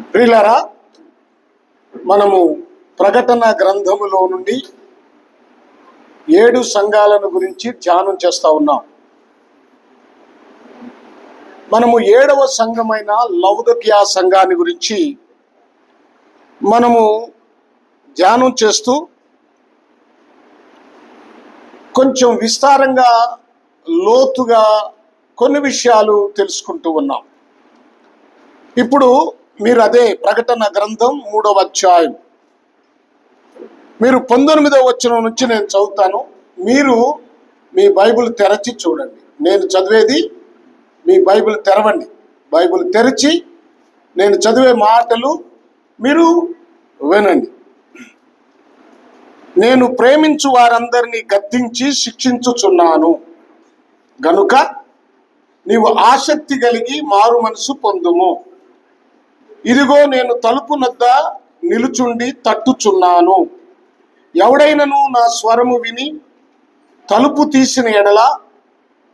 ప్రియులారా మనము ప్రకటన గ్రంథములో నుండి ఏడు సంఘాలను గురించి ధ్యానం చేస్తా ఉన్నాం. మనము ఏడవ సంఘమైన లౌదకియా సంఘాన్ని గురించి మనము ధ్యానం చేస్తూ కొంచెం విస్తారంగా లోతుగా కొన్ని విషయాలు తెలుసుకుంటూ ఉన్నాం. ఇప్పుడు మీరు అదే ప్రకటన గ్రంథం మూడవ అధ్యాయం. మీరు పంతొమ్మిదవ వచ్చిన నుంచి నేను చదువుతాను. మీరు మీ బైబిల్ తెరచి చూడండి. నేను చదివేది మీ బైబిల్ తెరవండి. బైబిల్ తెరిచి నేను చదివే మాటలు మీరు వినండి. నేను ప్రేమించు వారందరినీ గద్దించి శిక్షించుచున్నాను. గనుక నీవు ఆసక్తి కలిగి మారు మనసు పొందుము. ఇదిగో నేను తలుపు నద్ద నిలుచుండి తట్టుచున్నాను. ఎవడైనను నా స్వరము విని తలుపు తీసిన ఎడల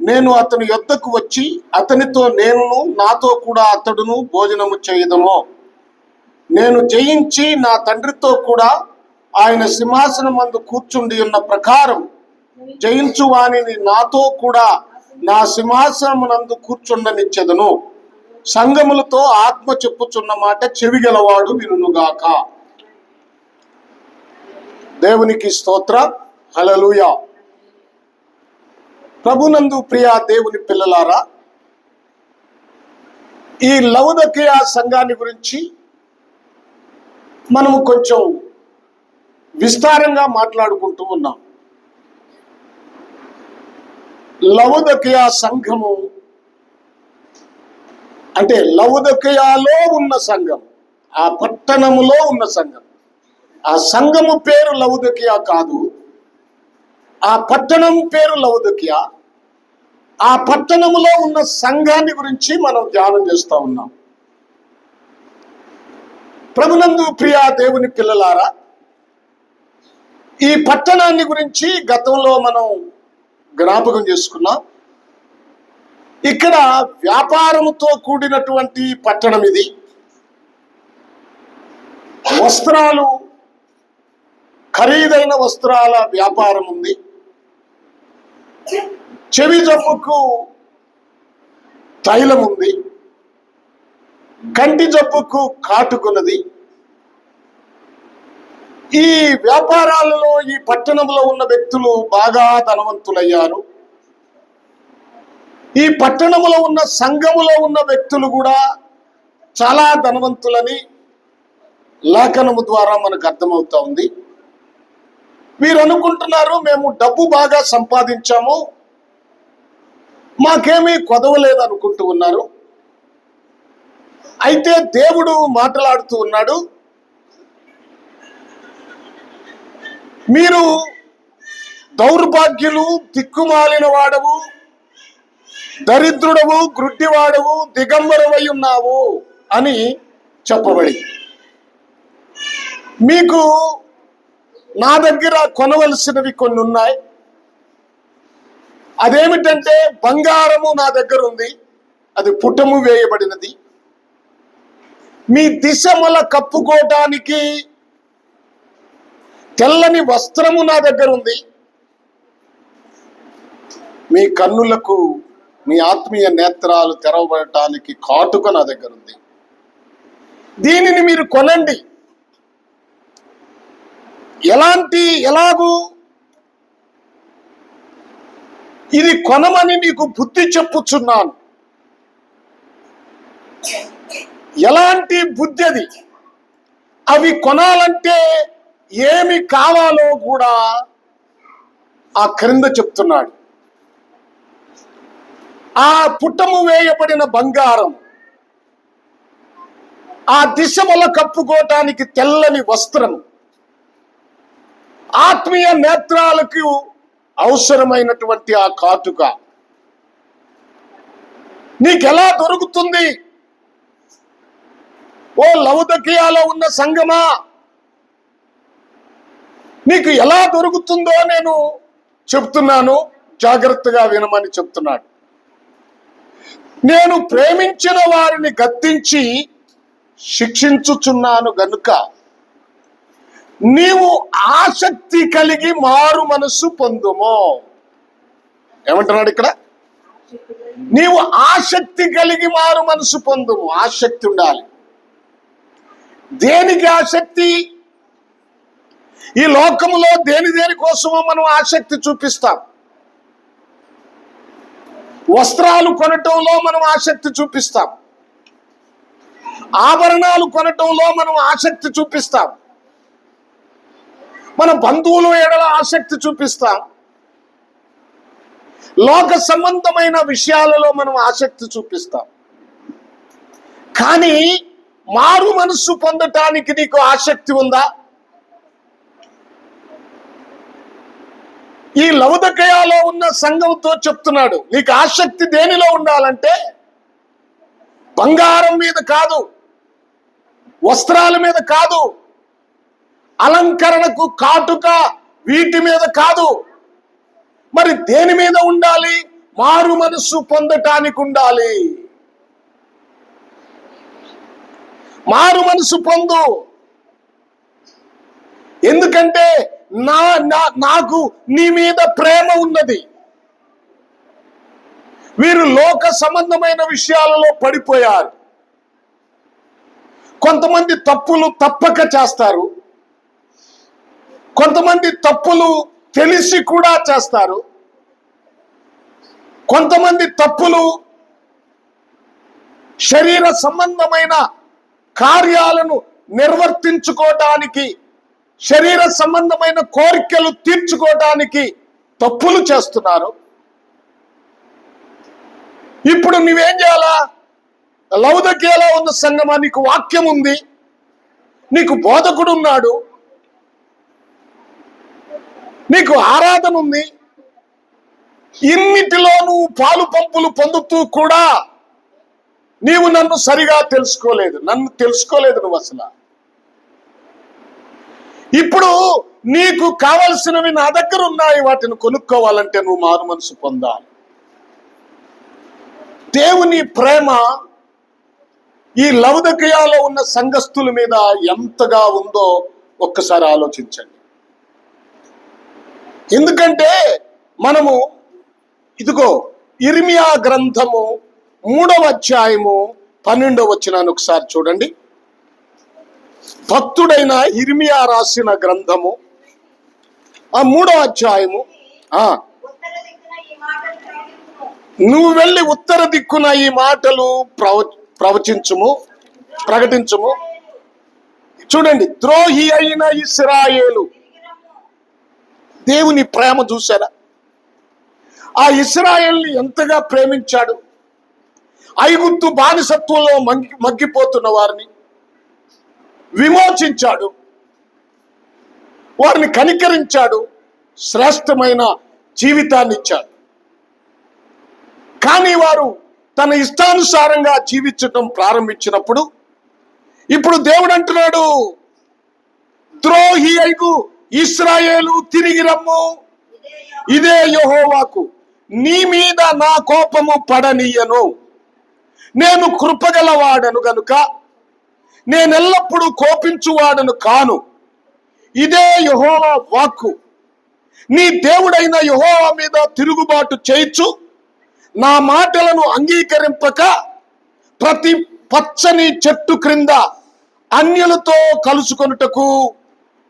నేను అతని యొద్దకు వచ్చి అతనితో నేనును నాతో కూడా అతడును భోజనము చేయదము నేను జయించి నా తండ్రితో కూడా ఆయన సింహాసనం మందు కూర్చుండి ఉన్న ప్రకారం జయించు వాణిని నాతో కూడా నా సింహాసనమునందు కూర్చుండనిచ్చెదను. సంగములతో ఆత్మ చెప్పుచున్న మాట చెవిగలవాడు వినుగాక దేవునికి స్తోత్ర. హలలుయ ప్రభునందు ప్రియా దేవుని పిల్లలారా ఈ లవదకియా సంఘాన్ని గురించి మనము కొంచెం విస్తారంగా మాట్లాడుకుంటూ ఉన్నాం. లవదకియా సంఘము అంటే లౌదకయాలో ఉన్న సంఘం ఆ పట్టణములో ఉన్న సంఘం. ఆ సంఘము పేరు లౌదకియా కాదు. ఆ పట్టణం పేరు లవదకియా ఆ పట్టణములో ఉన్న సంఘాన్ని గురించి మనం ధ్యానం చేస్తూ ఉన్నాం. ప్రభునందు ప్రియా దేవుని పిల్లలారా ఈ పట్టణాన్ని గురించి గతంలో మనం జ్ఞాపకం చేసుకున్నాం. ఇక్కడ వ్యాపారముతో కూడినటువంటి పట్టణం ఇది. వస్త్రాలు ఖరీదైన వస్త్రాల వ్యాపారం ఉంది. చెవి జబ్బుకు తైలం ఉంది. కంటి జబ్బుకు కాటుకున్నది. ఈ వ్యాపారాలలో ఈ పట్టణంలో ఉన్న వ్యక్తులు బాగా ధనవంతులయ్యారు. ఈ పట్టణంలో ఉన్న సంఘములో ఉన్న వ్యక్తులు కూడా చాలా ధనవంతులని లేఖనము ద్వారా మనకు అర్థమవుతా ఉంది. మీరు అనుకుంటున్నారు మేము డబ్బు బాగా సంపాదించాము. మాకేమీ కొదవలేదు అనుకుంటూ ఉన్నారు. అయితే దేవుడు మాట్లాడుతూ ఉన్నాడు. మీరు దౌర్భాగ్యులు దిక్కుమాలిన వాడవు. దరిద్రుడవు గ్రుడ్డివాడవు దిగంబరవై ఉన్నావు అని చెప్పబడి మీకు నా దగ్గర కొనవలసినవి కొన్ని ఉన్నాయి అదేమిటంటే బంగారము నా దగ్గర ఉంది అది పుటము వేయబడినది. మీ దిశమల కప్పుకోవటానికి తెల్లని వస్త్రము నా దగ్గర ఉంది. మీ కన్నులకు మీ ఆత్మీయ నేత్రాలు తెరవబడటానికి కాటుక నా దగ్గర ఉంది. దీనిని మీరు కొనండి. ఎలాంటి ఎలాగూ? ఇది కొనమని నీకు బుద్ధి చెప్పుచున్నాను. ఎలాంటి బుద్ధి అది? అవి కొనాలంటే ఏమి కావాలో కూడా ఆ క్రింద చెప్తున్నాడు. ఆ పుట్టము వేయబడిన బంగారం. ఆ దిశముల కప్పుకోవటానికి తెల్లని వస్త్రం. ఆత్మీయ నేత్రాలకు అవసరమైనటువంటి ఆ కాటుక. నీకెలా దొరుకుతుంది? ఓ లవదకియాలో ఉన్న సంగమా? నీకు ఎలా దొరుకుతుందో నేను చెప్తున్నాను. జాగ్రత్తగా వినమని చెప్తున్నాడు. నేను ప్రేమించిన వారిని గద్దించి శిక్షించుచున్నాను గనుక నీవు ఆసక్తి కలిగి మారు మనసు పొందుము. ఏమంటున్నాడు ఇక్కడ? నీవు ఆసక్తి కలిగి మారు మనసు పొందుము. ఆసక్తి ఉండాలి. దేనికి ఆసక్తి? ఈ లోకములో దేని దేని కోసమో మనం ఆసక్తి చూపిస్తాం. వస్త్రాలు కొనటంలో మనం ఆసక్తి చూపిస్తాం. ఆభరణాలు కొనటంలో మనం ఆసక్తి చూపిస్తాం. మన బంధువుల ఎడల ఆసక్తి చూపిస్తాం. లోక సంబంధమైన విషయాలలో మనం ఆసక్తి చూపిస్తాం. కానీ మారు మనస్సు పొందటానికి నీకు ఆసక్తి ఉందా? ఈ లవదకయాలో ఉన్న సంఘంతో చెప్తున్నాడు నీకు ఆసక్తి దేనిలో ఉండాలంటే బంగారం మీద కాదు వస్త్రాల మీద కాదు అలంకరణకు కాటుక వీటి మీద కాదు. మరి దేని మీద ఉండాలి? మారు మనస్సు పొందటానికి ఉండాలి. మారు మనసు పొందు. ఎందుకంటే నా నా- నాకు నీ మీద ప్రేమ ఉన్నది. వీరు లోక సంబంధమైన విషయాలలో పడిపోయారు. కొంతమంది తప్పులు తప్పక చేస్తారు. కొంతమంది తప్పులు తెలిసి కూడా చేస్తారు. కొంతమంది తప్పులు శరీర సంబంధమైన కార్యాలను నిర్వర్తించుకోవటానికి శరీర సంబంధమైన కోరికలు తీర్చుకోవటానికి తప్పులు చేస్తున్నారు. ఇప్పుడు నువ్వేం చేయాలా? లౌదకేలా ఉన్న సంగమా? నీకు వాక్యం ఉంది. నీకు బోధకుడు ఉన్నాడు. నీకు ఆరాధన ఉంది. ఇన్నిటిలో నువ్వు పాలు పంపులు పొందుతూ కూడా నీవు నన్ను సరిగా తెలుసుకోలేదు. నన్ను తెలుసుకోలేదు నువ్వు అసలు. ఇప్పుడు నీకు కావలసినవి నా దగ్గర ఉన్నాయి. వాటిని కొనుక్కోవాలంటే నువ్వు మారు మనసు పొందాలి. దేవుని ప్రేమ ఈ లవదకయాలో ఉన్న సంఘస్థుల మీద ఎంతగా ఉందో ఒక్కసారి ఆలోచించండి. ఎందుకంటే మనము ఇదిగో ఇర్మియా గ్రంథము మూడవ అధ్యాయము పన్నెండవ వచ్చినాను ఒకసారి చూడండి. భక్తుడైన ఇర్మియా రాసిన గ్రంథము. ఆ మూడో అధ్యాయము ఆ. నువ్వు వెళ్ళి ఉత్తర దిక్కున ఈ మాటలు ప్రవ ప్రవచించుము ప్రకటించుము. చూడండి ద్రోహి అయిన ఇస్రాయేలు. దేవుని ప్రేమ చూశారా? ఆ ఇస్రాయేల్ని ఎంతగా ప్రేమించాడు? ఐగుప్తు బానిసత్వంలో మగ్గి మగ్గిపోతున్న వారిని విమోచించాడు. వారిని కనికరించాడు. శ్రేష్టమైన జీవితాన్ని ఇచ్చాడు. కానీ వారు తన ఇష్టానుసారంగా జీవించటం ప్రారంభించినప్పుడు ఇప్పుడు దేవుడు అంటున్నాడు ద్రోహి అయిగు ఇస్రాయేలు తిరిగి రమ్ము. ఇదే యహోవాకు నీ మీద నా కోపము పడనీయను. నేను కృపగలవాడను గనుక నేను ఎల్లప్పుడూ కోపించువాడను కాను. ఇదే యహోవా వాక్కు. నీ దేవుడైన యహోవా మీద తిరుగుబాటు చేయించు. నా మాటలను అంగీకరింపక ప్రతి పచ్చని చెట్టు క్రింద అన్యులతో కలుసుకొనుటకు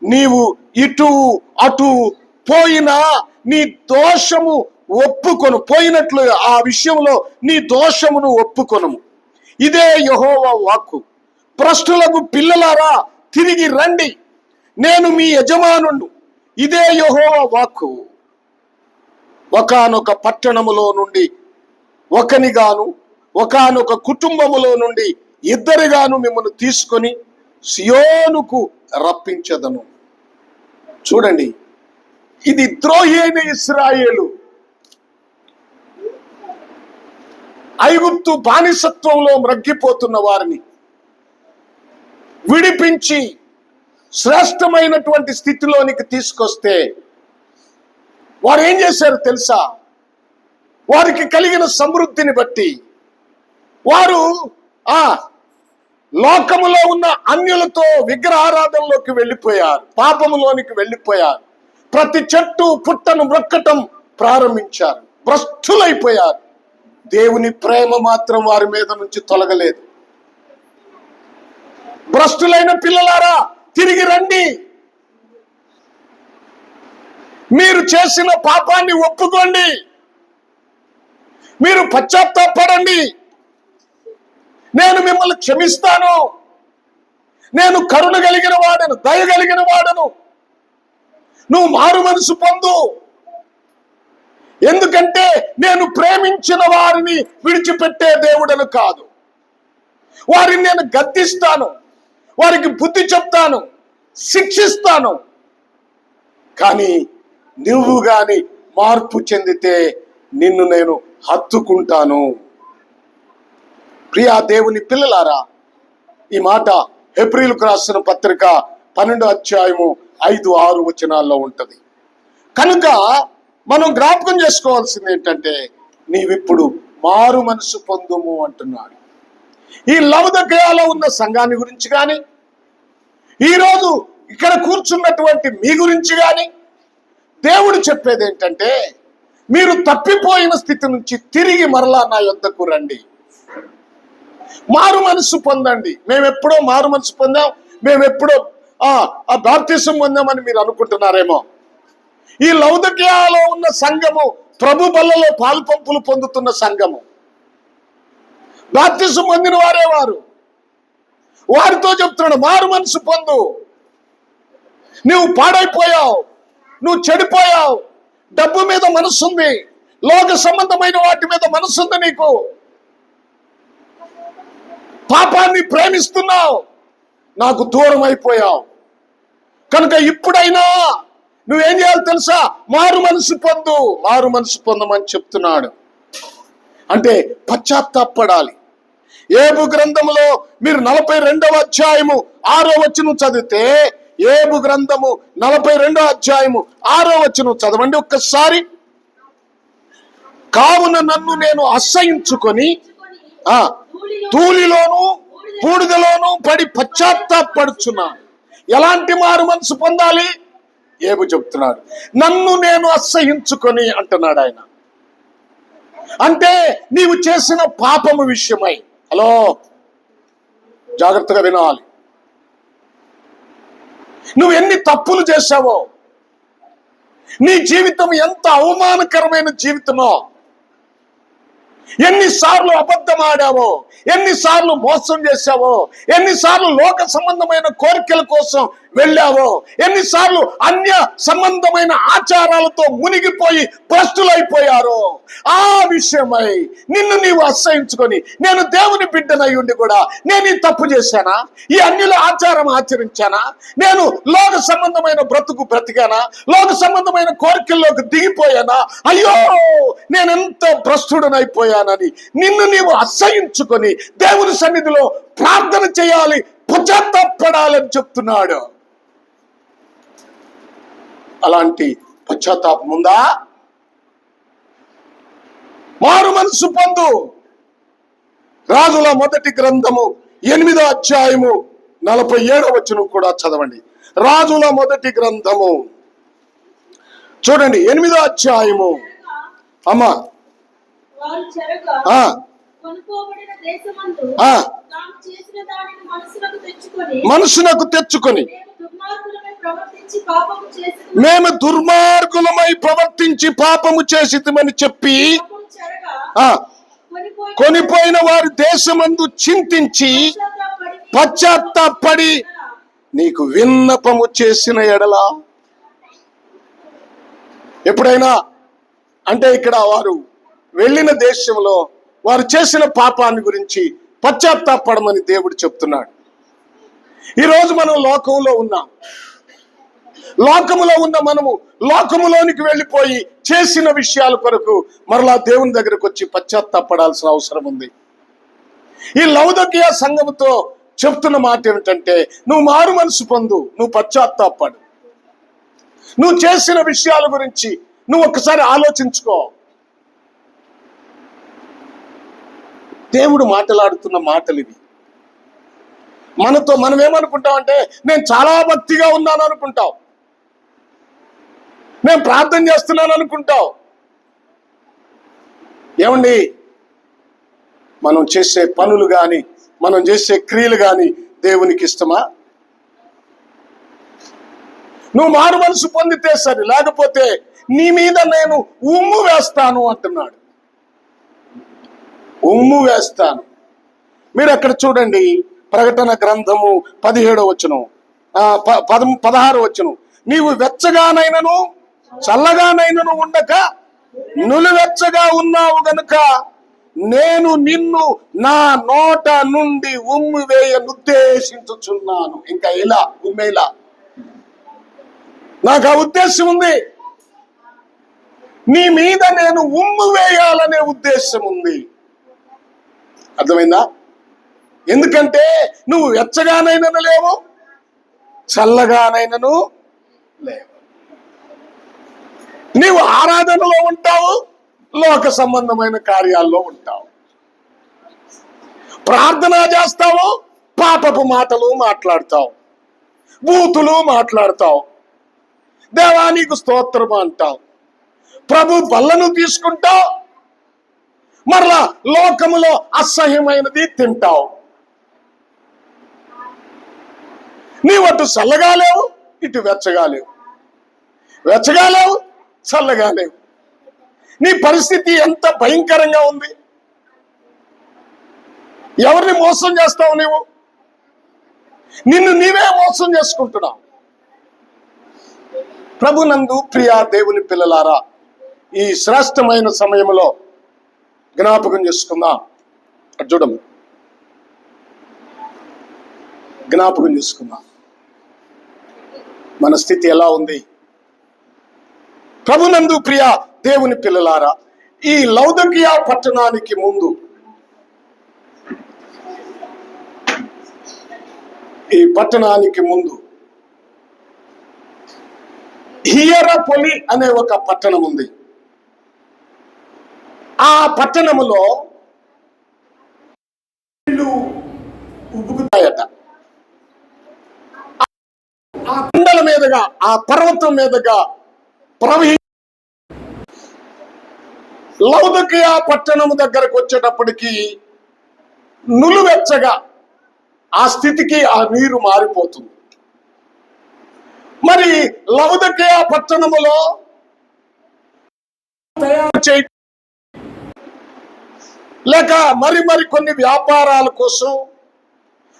నీవు ఇటు అటు పోయినా నీ దోషము ఒప్పుకొను. పోయినట్లు ఆ విషయంలో నీ దోషమును ఒప్పుకొను ఇదే యహోవా వాక్కు. ప్రశ్నలకు పిల్లలారా తిరిగి రండి. నేను మీ యజమానుండు ఇదే యహోవ వాక్కు. ఒకానొక పట్టణములో నుండి ఒకనిగాను ఒకానొక కుటుంబములో నుండి ఇద్దరిగాను మిమ్మల్ని తీసుకొని సియోనుకు రప్పించదను. చూడండి ఇది ద్రోహి అయిన ఇస్రాయేలు. ఐగుప్తు బానిసత్వంలో మ్రగ్గిపోతున్న వారిని. విడిపించి శ్రేష్టమైనటువంటి స్థితిలోనికి తీసుకొస్తే వారు ఏం చేశారు తెలుసా? వారికి కలిగిన సమృద్ధిని బట్టి వారు ఆ లోకములో ఉన్న అన్యులతో విగ్రహారాధనలోకి వెళ్ళిపోయారు పాపములోనికి వెళ్ళిపోయారు. ప్రతి చెట్టు పుట్టను మొక్కటం ప్రారంభించారు భ్రష్టులైపోయారు. దేవుని ప్రేమ మాత్రం వారి మీద నుంచి తొలగలేదు. భ్రష్టులైన పిల్లలారా తిరిగి రండి. మీరు చేసిన పాపాన్ని ఒప్పుకోండి. మీరు పశ్చాత్తాపడండి. నేను మిమ్మల్ని క్షమిస్తాను. నేను కరుణ కలిగిన వాడను దయ కలిగిన వాడను. నువ్వు మారు మనసు పొందు. ఎందుకంటే నేను ప్రేమించిన వారిని విడిచిపెట్టే దేవుడను కాదు. వారిని నేను గద్దిస్తాను. వారికి బుద్ధి చెప్తాను శిక్షిస్తాను. కానీ నువ్వు గాని మార్పు చెందితే నిన్ను నేను హత్తుకుంటాను. ప్రియా దేవుని పిల్లలారా ఈ మాట ఏప్రిల్కు రాసిన పత్రిక పన్నెండు అధ్యాయము ఐదు ఆరు వచనాల్లో ఉంటుంది. కనుక మనం జ్ఞాపకం చేసుకోవాల్సింది ఏంటంటే నీవిప్పుడు మారు మనసు పొందుము అంటున్నాడు. ఈ లవదగ్రయాలో ఉన్న సంఘాన్ని గురించి కానీ ఈరోజు ఇక్కడ కూర్చున్నటువంటి మీ గురించి కానీ దేవుడు చెప్పేది ఏంటంటే మీరు తప్పిపోయిన స్థితి నుంచి తిరిగి మరలా నా యొద్దకు రండి. మారు మనసు పొందండి. మేము ఎప్పుడో మారు మనసు పొందాం మేము ఎప్పుడో ఆ ఆ బాప్తిసం పొందామని మీరు అనుకుంటున్నారేమో. ఈ లౌదక్యాలో ఉన్న సంఘము ప్రభు బల్లలో పాలు పంపులు పొందుతున్న సంఘము. బాప్తిసం పొందిన వారే వారు. వారితో చెప్తున్నాడు మారు మనసు పొందు. నువ్వు పాడైపోయావు నువ్వు చెడిపోయావు. డబ్బు మీద మనసుంది లోక సంబంధమైన వాటి మీద మనసుంది నీకు. పాపాన్ని ప్రేమిస్తున్నావు నాకు దూరం అయిపోయావు. కనుక ఇప్పుడైనా నువ్వేం చేయాలి తెలుసా? మారు మనసు పొందు మారు మనసు పొందమని చెప్తున్నాడు. అంటే పశ్చాత్తాపడాలి. ఏబు గ్రంథములో మీరు నలభై రెండవ అధ్యాయము ఆరో వచనం చదివితే ఏబు గ్రంథము నలభై రెండవ అధ్యాయము ఆరో వచనం చదవండి ఒక్కసారి. కావున నన్ను నేను అసహించుకొని ఆ తూలిలోను బూడిదలోను పడి పశ్చాత్తాపడుచున్నాను ఎలాంటి మారు మనసు పొందాలి? ఏబు చెప్తున్నాడు. నన్ను నేను అసహించుకొని అంటున్నాడు ఆయన. అంటే నీవు చేసిన పాపము విషయమై హలో. జాగ్రత్తగా వినాలి. నువ్వు ఎన్ని తప్పులు చేశావో నీ జీవితం ఎంత అవమానకరమైన జీవితమో ఎన్నిసార్లు అబద్ధం ఆడావో ఎన్నిసార్లు మోసం చేశావో ఎన్నిసార్లు లోక సంబంధమైన కోరికల కోసం వెళ్ళావో? ఎన్నిసార్లు అన్య సంబంధమైన ఆచారాలతో మునిగిపోయి భ్రష్టులైపోయారో? ఆ విషయమై నిన్ను నీవు అసహించుకొని నేను దేవుని బిడ్డనై ఉండి కూడా నేను ఈ తప్పు చేశానా? ఈ అన్యుల ఆచారం ఆచరించానా? నేను లోక సంబంధమైన బ్రతుకు బ్రతికానా? లోక సంబంధమైన కోరికల్లోకి దిగిపోయానా? అయ్యో నేనెంత భ్రష్టుడనైపోయానని నిన్ను నీవు అసహించుకొని దేవుని సన్నిధిలో ప్రార్థన చేయాలి పశ్చాత్తాపడాలని చెప్తున్నాడు. అలాంటి పశ్చాత్తాపం ఉందా? మారు మనసు పొందు. రాజుల మొదటి గ్రంథము ఎనిమిదో అధ్యాయము నలభై ఏడవ వచనం కూడా చదవండి. రాజుల మొదటి గ్రంథము. చూడండి ఎనిమిదో అధ్యాయము. అమ్మా. మనసునకు తెచ్చుకొని మేము దుర్మార్గులమై ప్రవర్తించి పాపము చేసిమని చెప్పి కొనిపోయిన వారి దేశమందు చింతించి పశ్చాత్తాపడి నీకు విన్నపము చేసిన ఎడలా. ఎప్పుడైనా అంటే ఇక్కడ వారు వెళ్ళిన దేశంలో వారు చేసిన పాపాన్ని గురించి పశ్చాత్తాపడమని దేవుడు చెప్తున్నాడు. ఈరోజు మనం లోకంలో ఉన్నాం. లోకములో ఉన్న మనము లోకములోనికి వెళ్ళిపోయి చేసిన విషయాల కొరకు మరలా దేవుని దగ్గరకు వచ్చి పశ్చాత్తాపడాల్సిన అవసరం ఉంది. ఈ లౌదకీయ సంఘముతో చెప్తున్న మాట ఏమిటంటే నువ్వు మారు మనసు పొందు నువ్వు పశ్చాత్తాపడు నువ్వు చేసిన విషయాల గురించి నువ్వు ఒక్కసారి ఆలోచించుకో. దేవుడు మాట్లాడుతున్న మాటలు ఇవి మనతో మనం ఏమనుకుంటాం అంటే నేను చాలా భక్తిగా ఉన్నాను అనుకుంటాం నేను ప్రార్థన చేస్తున్నాను అనుకుంటావు ఏమండి? మనం చేసే పనులు కానీ మనం చేసే క్రియలు కానీ దేవునికి ఇష్టమా? నువ్వు మారు మనసు పొందితే సరే లేకపోతే నీ మీద నేను ఉమ్ము వేస్తాను అంటున్నాడు. ఉమ్ము వేస్తాను. మీరు అక్కడ చూడండి ప్రకటన గ్రంథము పదిహేడో వచ్చును పద పదహారు వచ్చును నీవు వెచ్చగానైనను చల్లగానైనను ఉండక నులివెచ్చగా ఉన్నావు గనుక నేను నిన్ను నా నోట నుండి ఉమ్ము వేయ ఉద్దేశించుచున్నాను. ఇంకా ఇలా ఉమ్మేలా నాకు ఆ ఉద్దేశం ఉంది. నీ మీద నేను ఉమ్ము వేయాలనే ఉద్దేశం ఉంది. అర్థమైందా? ఎందుకంటే నువ్వు వెచ్చగానైనను లేవు చల్లగానైనను లేవు. నీవు ఆరాధనలో ఉంటావు లోక సంబంధమైన కార్యాల్లో ఉంటావు. ప్రార్థన చేస్తావు పాపపు మాటలు మాట్లాడతావు బూతులు మాట్లాడతావు. దేవానికి స్తోత్రం అంటావు. ప్రభు బల్లను తీసుకుంటావు. మరలా లోకములో అసహ్యమైనది తింటావు. నీవు అటు చల్లగా లేవు ఇటు వెచ్చగా లేవు. వెచ్చగా లేవు చల్లగా లేవు. నీ పరిస్థితి ఎంత భయంకరంగా ఉంది. ఎవరిని మోసం చేస్తావు నీవు? నిన్ను నీవే మోసం చేసుకుంటున్నావు. ప్రభునందు ప్రియా దేవుని పిల్లలారా ఈ శ్రేష్టమైన సమయంలో జ్ఞాపకం చేసుకుందాం. చూడము. జ్ఞాపకం చేసుకున్నాం. మన స్థితి ఎలా ఉంది? ప్రభునందు ప్రియ దేవుని పిల్లలారా ఈ లౌదకియా పట్టణానికి ముందు ఈ పట్టణానికి ముందు హియరపొలి అనే ఒక పట్టణం ఉంది. ఆ పట్టణములో ఉబ్బుకుతాయట. ఆ కుండల మీదుగా ఆ పర్వతం మీదుగా ప్రవహి లౌదకియా పట్టణము దగ్గరకు వచ్చేటప్పటికి నులువెచ్చగా ఆ స్థితికి ఆ నీరు మారిపోతుంది. మరి లౌదకియా పట్టణములో తయారు చేయ లేక మరి మరి కొన్ని వ్యాపారాల కోసం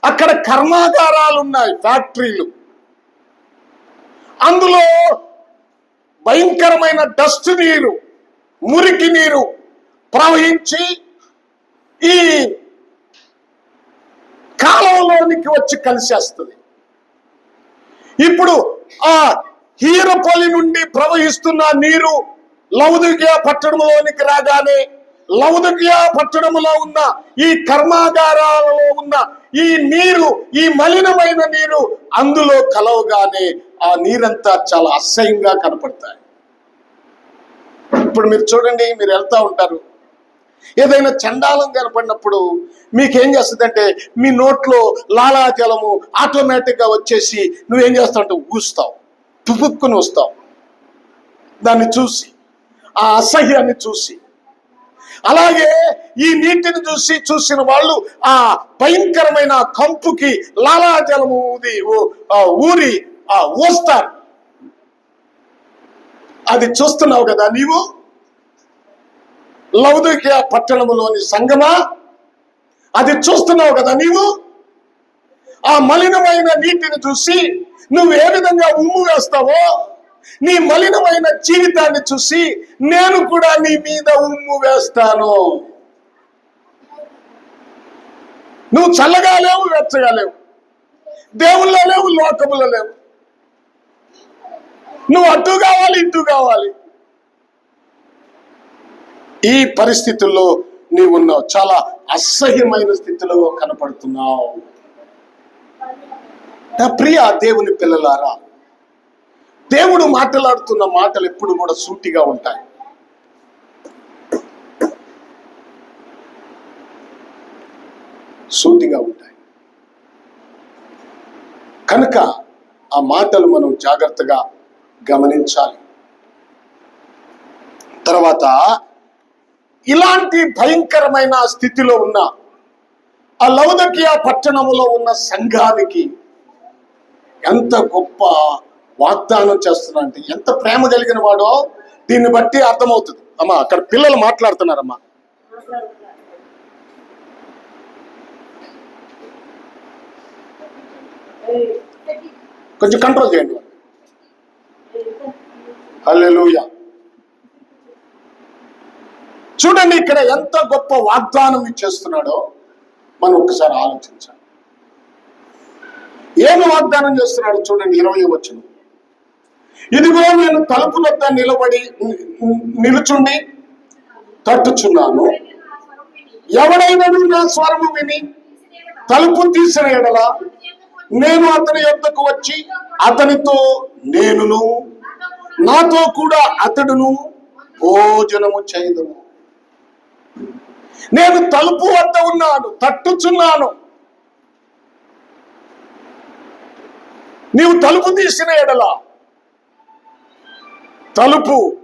అక్కడ కర్మాగారాలు ఉన్నాయి ఫ్యాక్టరీలు. అందులో భయంకరమైన డస్ట్ నీరు మురికి నీరు ప్రవహించి ఈ కాలంలోనికి వచ్చి కలిసేస్తుంది. ఇప్పుడు ఆ హీరపల్లి నుండి ప్రవహిస్తున్న నీరు లౌదిగ్య పట్టణంలోనికి రాగానే లౌదిగ్య పట్టణంలో ఉన్న ఈ కర్మాగారాలలో ఉన్న ఈ నీరు ఈ మలినమైన నీరు అందులో కలవగానే ఆ నీరంతా చాలా అసహ్యంగా కనపడతాయి. ఇప్పుడు మీరు చూడండి మీరు వెళ్తా ఉంటారు. ఏదైనా చండాలం కనపడినప్పుడు మీకేం చేస్తుందంటే మీ నోట్లో లాలాజలము ఆటోమేటిక్గా వచ్చేసి నువ్వేం చేస్తావు అంటే ఊస్తావు తుపుక్కుని వస్తావు. దాన్ని చూసి ఆ అసహ్యాన్ని చూసి అలాగే ఈ నీటిని చూసి చూసిన వాళ్ళు ఆ భయంకరమైన కంపుకి లాలాజలము ఊరి ఆ ఊస్తారు. అది చూస్తున్నావు కదా నీవు? లౌదిక పట్టణములోని సంగమా? అది చూస్తున్నావు కదా నీవు? ఆ మలినమైన నీటిని చూసి నువ్వు ఏ విధంగా ఉమ్ము వేస్తావో నీ మలినమైన జీవితాన్ని చూసి నేను కూడా నీ మీద ఉమ్ము వేస్తాను. నువ్వు చల్లగా లేవు వెచ్చగా లేవు. దేవుళ్ళ లేవు లోకములో లేవు. నువ్వు అటు కావాలి ఇటు కావాలి. ఈ పరిస్థితుల్లో నీవు ఉన్నావు. చాలా అసహ్యమైన స్థితిలో కనపడుతున్నావు. నా ప్రియ దేవుని పిల్లలారా దేవుడు మాట్లాడుతున్న మాటలు ఎప్పుడు కూడా సూటిగా ఉంటాయి. సూటిగా ఉంటాయి. కనుక ఆ మాటలు మనం జాగ్రత్తగా గమనించాలి. తర్వాత ఇలాంటి భయంకరమైన స్థితిలో ఉన్న ఆ లౌదకియా పట్టణములో ఉన్న సంఘానికి ఎంత గొప్ప వాగ్దానం చేస్తున్నా అంటే ఎంత ప్రేమ కలిగిన వాడో దీన్ని బట్టి అర్థమవుతుంది. అమ్మా అక్కడ పిల్లలు మాట్లాడుతున్నారమ్మా. కొంచెం కంట్రోల్ చేయండి. హల్లెలూయా చూడండి ఇక్కడ ఎంత గొప్ప వాగ్దానం ఇచ్చేస్తున్నాడో మనం ఒకసారి ఆలోచించాలి. ఏమి వాగ్దానం చేస్తున్నాడు చూడండి ఇరవై వచ్చింది ఇదిగో నేను తలుపు వద్ద నిలబడి నిలుచుండి తట్టుచున్నాను. ఎవడైనా నా స్వరము విని తలుపు తీసిన ఎడల నేను అతని యొద్దకు వచ్చి అతనితో నేనును నాతో కూడా అతడును భోజనము చేయదును నేను తలుపు వద్ద ఉన్నాను తట్టుచున్నాను. నీవు తలుపు తీసిన ఎడల తలుపు.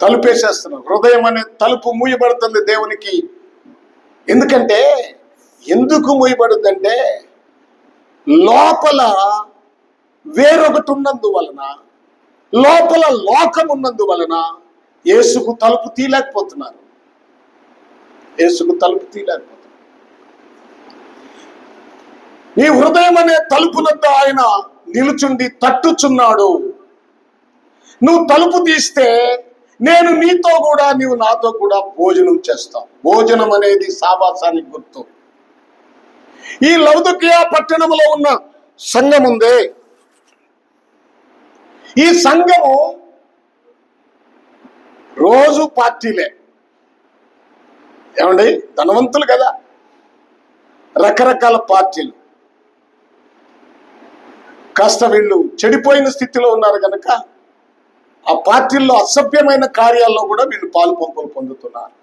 తలుపేసేస్తున్నాం. హృదయం అనే తలుపు మూయబడుతుంది దేవునికి. ఎందుకంటే ఎందుకు మూయబడుతుందంటే లోపల వేరొకటి ఉన్నందువలన లోపల లోకం ఉన్నందువలన యేసుకు తలుపు తీయలేకపోతున్నారు. యేసుకు తలుపు తీయలేకపోతున్నారు. నీ హృదయం అనే తలుపునద్ద ఆయన నిలుచుండి తట్టుచున్నాడు. నువ్వు తలుపు తీస్తే నేను నీతో కూడా నీవు నాతో కూడా భోజనం చేస్తావు భోజనం అనేది సావాసానికి గుర్తు. ఈ లౌదుకియా పట్టణంలో ఉన్న సంఘం ఉందే. ఈ సంఘము రోజు పార్టీలే. ఏమండి? ధనవంతులు కదా. రకరకాల పార్టీలు. కాస్త వీళ్ళు చెడిపోయిన స్థితిలో ఉన్నారు కనుక ఆ పార్టీల్లో అసభ్యమైన కార్యాల్లో కూడా వీళ్ళు పాలు పంపులు పొందుతున్నారు.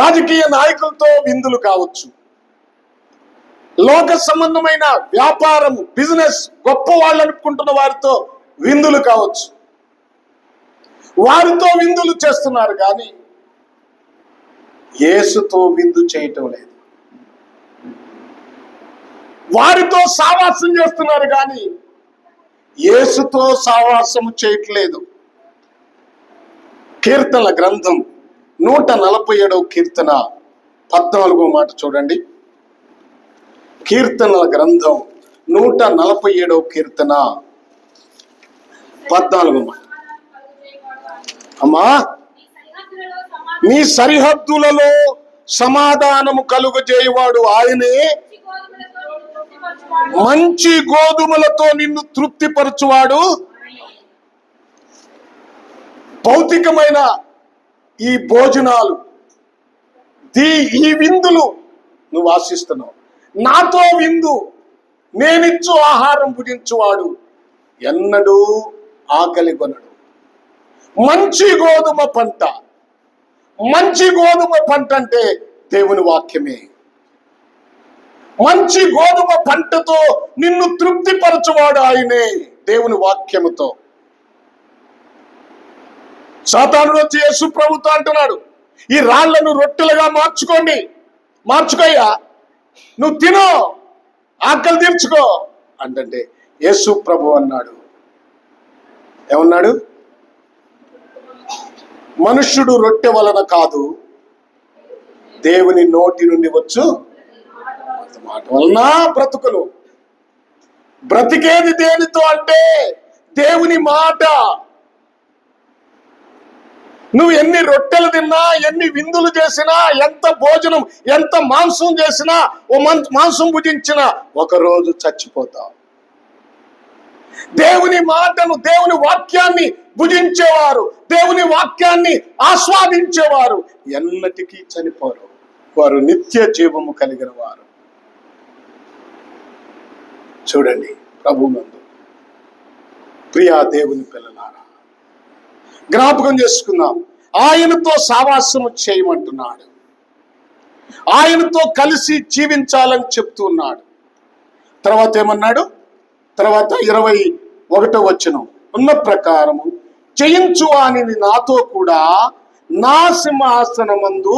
రాజకీయ నాయకులతో విందులు కావచ్చు. లోక సంబంధమైన వ్యాపారం బిజినెస్ గొప్ప వాళ్ళు అనుకుంటున్న వారితో విందులు కావచ్చు. వారితో విందులు చేస్తున్నారు కానీ యేసుతో విందు చేయటం లేదు. వారితో సావాసం చేస్తున్నారు కానీ యేసుతో సావాసము చేయట్లేదు. కీర్తనల గ్రంథం నూట నలభై ఏడవ కీర్తన పద్నాలుగో మాట చూడండి. కీర్తనల గ్రంథం నూట నలభై ఏడవ కీర్తన పద్నాలుగో మాట. అమ్మా నీ సరిహద్దులలో సమాధానము కలుగజేయవాడు ఆయనే మంచి గోధుమలతో నిన్ను తృప్తిపరచువాడు. భౌతికమైన ఈ భోజనాలు దీ ఈ విందులు నువ్వు ఆశిస్తున్నావు. నాతో విందు నేనిచ్చు ఆహారం భుజించువాడు. ఎన్నడూ ఆకలి కొనడు. మంచి గోధుమ పంట మంచి గోధుమ పంట అంటే దేవుని వాక్యమే. మంచి గోధుమ పంటతో నిన్ను తృప్తిపరచువాడు ఆయనే దేవుని వాక్యముతో. సాతాను వచ్చి యేసు ప్రభుతో అంటున్నాడు ఈ రాళ్ళను రొట్టెలుగా మార్చుకోండి. మార్చుకోయ్యా నువ్వు తినో ఆకలి తీర్చుకో. అంటే యేసు ప్రభు అన్నాడు. ఏమన్నాడు? మనుష్యుడు రొట్టె వలన కాదు దేవుని నోటి నుండి వచ్చు మాట వలన బ్రతుకులు. బ్రతికేది దేనితో అంటే దేవుని మాట. నువ్వు ఎన్ని రొట్టెలు తిన్నా ఎన్ని విందులు చేసినా ఎంత భోజనం ఎంత మాంసం చేసినా ఓ మం- మాంసం భుజించినా ఒకరోజు చచ్చిపోతావు. దేవుని మాటను దేవుని వాక్యాన్ని భుజించేవారు దేవుని వాక్యాన్ని ఆస్వాదించేవారు ఎన్నటికీ చనిపోరు. వారు నిత్య జీవము కలిగిన వారు. చూడండి ప్రభు నందు. ప్రియా దేవుని పిల్లలారా జ్ఞాపకం చేసుకుందాం. ఆయనతో సావాసము చేయమంటున్నాడు. ఆయనతో కలిసి జీవించాలని చెప్తున్నాడు తర్వాత ఏమన్నాడు? తర్వాత ఇరవై ఒకటో వచ్చిన ఉన్న ప్రకారము జయించు అని నాతో కూడా నా సింహాసనమందు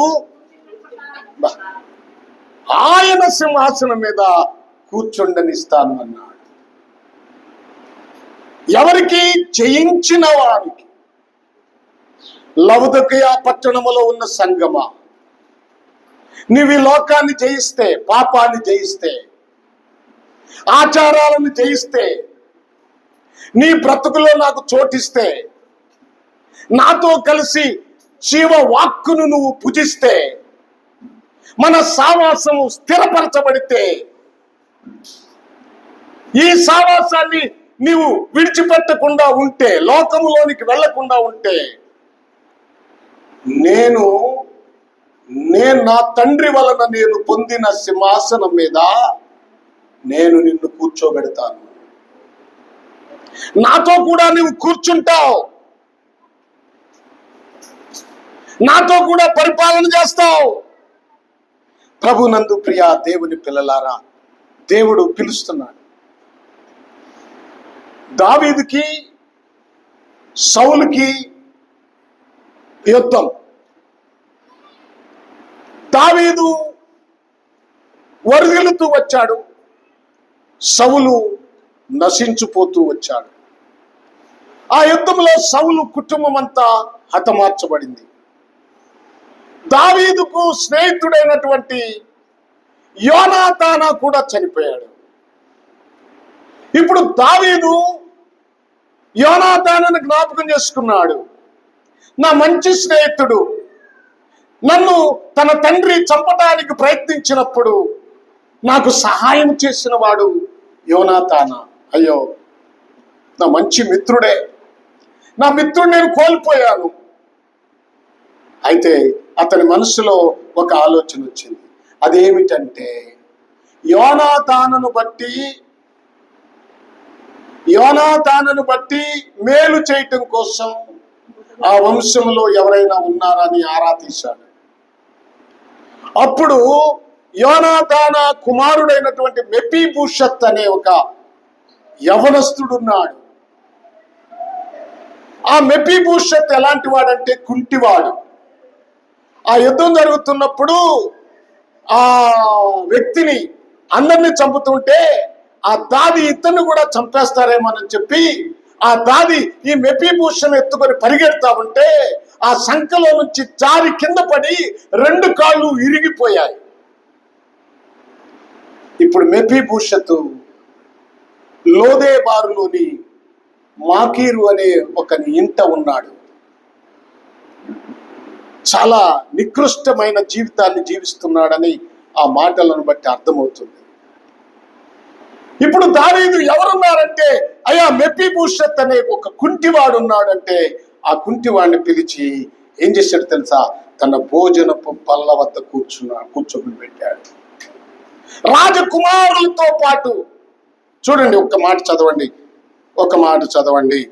ఆయన సింహాసనం మీద కూర్చుండనిస్తాను అన్నాడు. ఎవరికి జయించిన వారికి? లవదకయా పట్టణములో ఉన్న సంగమా? నీవు ఈ లోకాన్ని జయిస్తే పాపాన్ని జయిస్తే ఆచారాలను జయిస్తే నీ బ్రతుకులో నాకు చోటిస్తే నాతో కలిసి జీవ వాక్కును నువ్వు పూజిస్తే మన సావాసము స్థిరపరచబడితే ఈ సావాసాన్ని నీవు విడిచిపెట్టకుండా ఉంటే లోకంలోనికి వెళ్ళకుండా ఉంటే నేను నేను నా తండ్రి వలన నేను పొందిన సింహాసనం మీద నేను నిన్ను కూర్చోబెడతాను. నాతో కూడా నువ్వు కూర్చుంటావు. నాతో కూడా పరిపాలన చేస్తావు. ప్రభునందు ప్రియా దేవుని పిల్లలారా దేవుడు పిలుస్తున్నాడు. దావీదుకి సౌలుకి యుద్ధం. దావీదు వరదలుతూ వచ్చాడు. సవులు నశించిపోతూ వచ్చాడు. ఆ యుద్ధంలో సవులు కుటుంబం అంతా హతమార్చబడింది. దావీదుకు స్నేహితుడైనటువంటి యోనాతానా కూడా చనిపోయాడు. ఇప్పుడు దావీదు యోనాతానని జ్ఞాపకం చేసుకున్నాడు. నా మంచి స్నేహితుడు నన్ను తన తండ్రి చంపడానికి ప్రయత్నించినప్పుడు నాకు సహాయం చేసిన వాడు యోనాతాన. అయ్యో నా మంచి మిత్రుడే. నా మిత్రుడు నేను కోల్పోయాను. అయితే అతని మనసులో ఒక ఆలోచన వచ్చింది. అదేమిటంటే యోనాతానను బట్టి యోనాతానను బట్టి మేలు చేయటం కోసం ఆ వంశంలో ఎవరైనా ఉన్నారని ఆరా తీశాడు. అప్పుడు యోనాతాన కుమారుడైనటువంటి మెపీభూషత్ అనే ఒక యవనస్తుడున్నాడు. ఆ మెపీభూషత్ ఎలాంటి వాడంటే కుంటివాడు. ఆ యుద్ధం జరుగుతున్నప్పుడు ఆ వ్యక్తిని అందరిని చంపుతుంటే ఆ దాది ఇతన్ని కూడా చంపేస్తారేమోనని చెప్పి ఆ దాది ఈ మెపీభూషణ్ ఎత్తుకొని పరిగెడతా ఉంటే ఆ సంఖలో నుంచి జారి కింద పడి రెండు కాళ్ళు ఇరిగిపోయాయి ఇప్పుడు మెపీభూషత్ లోదేబారులోని మాకీరు అనే ఒక ఇంట ఉన్నాడు. చాలా నికృష్టమైన జీవితాన్ని జీవిస్తున్నాడని ఆ మాటలను బట్టి అర్థమవుతుంది. ఇప్పుడు దావీదు ఎవరున్నారంటే అయ్యా మెప్పి భూషత్ అనే ఒక కుంటివాడు ఉన్నాడంటే ఆ కుంటివాడిని పిలిచి ఏం చేశాడు తెలుసా? తన భోజనపు పళ్ళ వద్ద కూర్చున్నా కూర్చొని పెట్టాడు. రాజకుమారులతో పాటు చూడండి ఒక్క మాట చదవండి ఒక మాట చదవండి.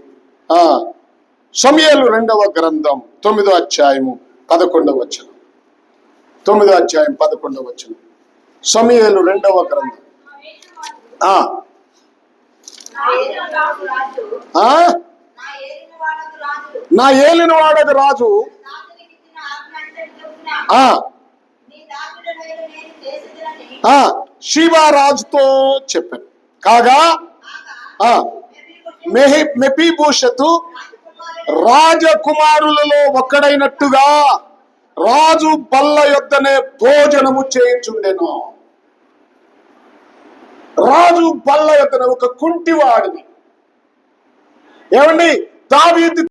ఆ సమయలు రెండవ గ్రంథం తొమ్మిదో అధ్యాయము పదకొండవ వచనం. తొమ్మిదో అధ్యాయం పదకొండవ వచనం. సమయలు రెండవ గ్రంథం. నా ఏలిన వాడదు రాజు. శివరాజుతో చెప్పాను. కాగా? మెపీభూషతు రాజకుమారులలో ఒక్కడైనట్టుగా రాజు బల్ల యొద్దనే భోజనము చేయించుండెను. రాజు బల్ల యొక్క ఒక కుంటివాడిని. ఏమండి? దావీదు